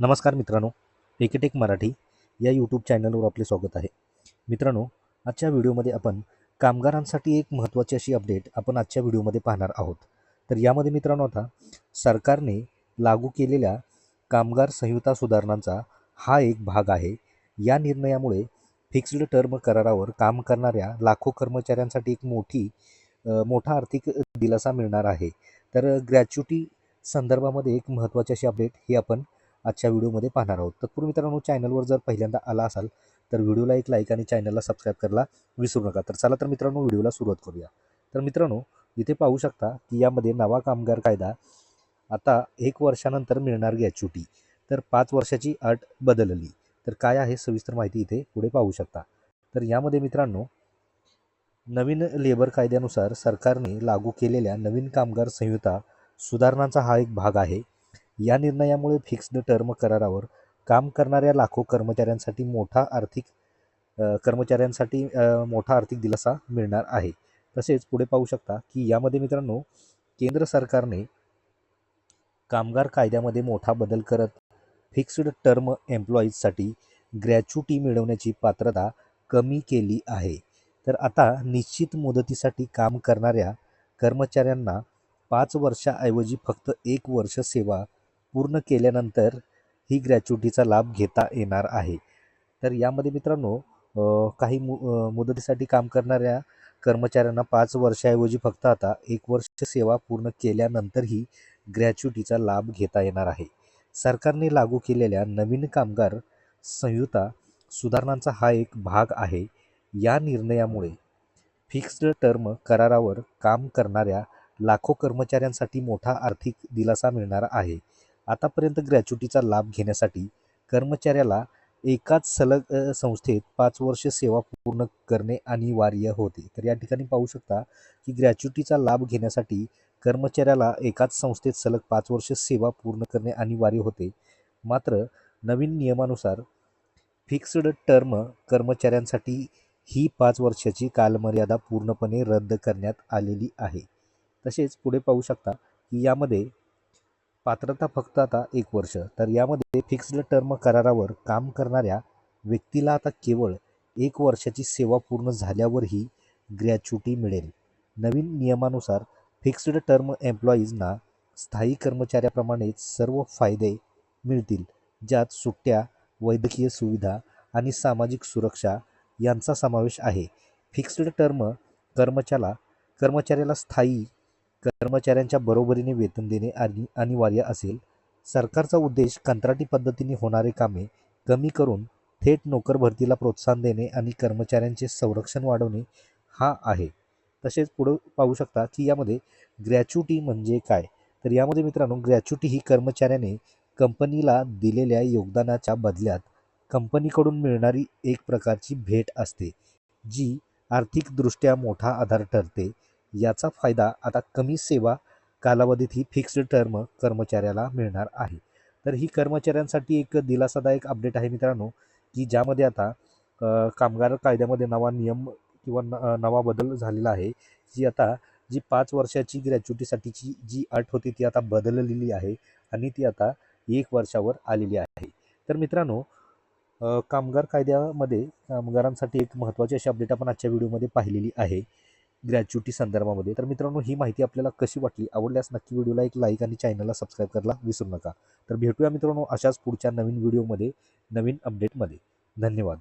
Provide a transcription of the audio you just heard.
नमस्कार मित्रांनो एकेटेक मराठी या यूट्यूब चॅनलवर आपले स्वागत आहे. मित्रांनो आजच्या व्हिडिओमध्ये आपण कामगारांसाठी एक महत्त्वाची अशी अपडेट आपण आजच्या व्हिडिओमध्ये पाहणार आहोत. तर यामध्ये मित्रांनो आता सरकारने लागू केलेल्या कामगार संहिता सुधारणांचा हा एक भाग आहे. या निर्णयामुळे फिक्स्ड टर्म करारावर काम करणाऱ्या लाखो कर्मचाऱ्यांसाठी एक मोठी मोठा आर्थिक दिलासा मिळणार आहे. तर ग्रॅच्युटी संदर्भामध्ये एक महत्त्वाची अशी अपडेट ही आपण आजच्या व्हिडिओमध्ये पाहणार आहोत. तत्पूर्वी मित्रांनो चॅनलवर जर पहिल्यांदा आला असाल तर व्हिडिओला एक लाईक आणि चॅनलला सबस्क्राईब करायला विसरू नका. तर चला तर मित्रांनो व्हिडिओला सुरुवात करूया. तर मित्रांनो इथे पाहू शकता की यामध्ये नवा कामगार कायदा आता एक वर्षानंतर मिळणार ग्रॅच्युटी तर पाच वर्षाची अट बदलली. तर काय आहे सविस्तर माहिती इथे पुढे पाहू शकता. तर यामध्ये मित्रांनो नवीन लेबर कायद्यानुसार सरकारने लागू केलेल्या नवीन कामगार संहिता सुधारणांचा हा एक भाग आहे. या निर्णयामुळे फिक्स्ड टर्म करारावर काम करणाऱ्या लाखो कर्मचाऱ्यांसाठी मोठा आर्थिक कर्मचाऱ्यांसाठी मोठा आर्थिक दिलासा मिळणार आहे. तसेच पुढे पाहू शकता की यामध्ये मित्रांनो केंद्र सरकारने कामगार कायद्यामध्ये मोठा बदल करत फिक्स्ड टर्म एम्प्लॉईजसाठी ग्रॅच्युटी मिळवण्याची पात्रता कमी केली आहे. तर आता निश्चित मुदतीसाठी काम करणाऱ्या कर्मचाऱ्यांना पाच वर्षाऐवजी फक्त एक वर्ष सेवा पूर्ण केल्यानंतर ही ग्रॅच्युटीचा लाभ घेता येणार आहे. तर यामध्ये मित्रांनो काही मु मुदतीसाठी काम करणाऱ्या कर्मचाऱ्यांना पाच वर्षाऐवजी फक्त आता एक वर्ष सेवा पूर्ण केल्यानंतरही ग्रॅच्युटीचा लाभ घेता येणार आहे. सरकारने लागू केलेल्या नवीन कामगार संहिता सुधारणांचा हा एक भाग आहे. या निर्णयामुळे फिक्स्ड टर्म करारावर काम करणाऱ्या लाखो कर्मचाऱ्यांसाठी मोठा आर्थिक दिलासा मिळणार आहे. आतापर्यंत ग्रॅच्युटीचा लाभ घेण्यासाठी कर्मचाऱ्याला एकाच सलग संस्थेत पाच वर्ष सेवा पूर्ण करणे अनिवार्य होते. तर या ठिकाणी पाहू शकता की ग्रॅच्युटीचा लाभ घेण्यासाठी कर्मचाऱ्याला एकाच संस्थेत सलग पाच वर्ष सेवा पूर्ण करणे अनिवार्य होते. मात्र नवीन नियमानुसार फिक्स्ड टर्म कर्मचाऱ्यांसाठी ही पाच वर्षाची कालमर्यादा पूर्णपणे रद्द करण्यात आलेली आहे. तसेच पुढे पाहू शकता की यामध्ये पात्रता फक्त आता एक वर्ष. तर यामध्ये फिक्स्ड टर्म करारावर काम करणाऱ्या व्यक्तीला आता केवळ एक वर्षाची सेवा पूर्ण झाल्यावरही ग्रॅच्युटी मिळेल. नवीन नियमानुसार फिक्स्ड टर्म एम्प्लॉईजना स्थायी कर्मचाऱ्याप्रमाणेच सर्व फायदे मिळतील. ज्यात सुट्ट्या वैद्यकीय सुविधा आणि सामाजिक सुरक्षा यांचा समावेश आहे. फिक्स्ड टर्म कर्मचाऱ्याला कर्मचाऱ्याला स्थायी कर्मचाऱ्यांच्या बरोबरीने वेतन देणे आणि अनिवार्य असेल. सरकारचा उद्देश कंत्राटी पद्धतीने होणारे कामे कमी करून थेट नोकर भरतीला प्रोत्साहन देणे आणि कर्मचाऱ्यांचे संरक्षण वाढवणे हा आहे. तसेच पुढं पाहू शकता की यामध्ये ग्रॅच्युटी म्हणजे काय? तर यामध्ये मित्रांनो ग्रॅच्युटी ही कर्मचाऱ्याने कंपनीला दिलेल्या योगदानाच्या बदल्यात कंपनीकडून मिळणारी एक प्रकारची भेट असते जी आर्थिकदृष्ट्या मोठा आधार ठरते. याचा फायदा आता कमी सेवा कालावधीत ही फिक्स्ड टर्म कर्मचाऱ्याला मिळणार आहे. तर ही कर्मचाऱ्यांसाठी एक दिलासादायक अपडेट आहे मित्रांनो की ज्यामध्ये आता कामगार कायद्यामध्ये नवा नियम किंवा न नवा बदल झालेला आहे जी आता जी पाच वर्षाची ग्रॅच्युटीसाठीची जी अट होती ती आता बदललेली आहे आणि ती आता एक वर्षावर आलेली आहे. तर मित्रांनो कामगार कायद्यामध्ये कामगारांसाठी एक महत्त्वाची अशी अपडेट आपण आजच्या व्हिडिओमध्ये पाहिलेली आहे. ग्रॅच्युटी संदर्भामध्ये. तर मित्रांनो ही माहिती आपल्याला कशी वाटली? आवडल्यास नक्की व्हिडिओला एक लाईक आणि चॅनलला सबस्क्राईब करायला विसरू नका. तर भेटूया मित्रांनो अशाच पुढच्या नवीन व्हिडिओमध्ये नवीन अपडेटमध्ये धन्यवाद.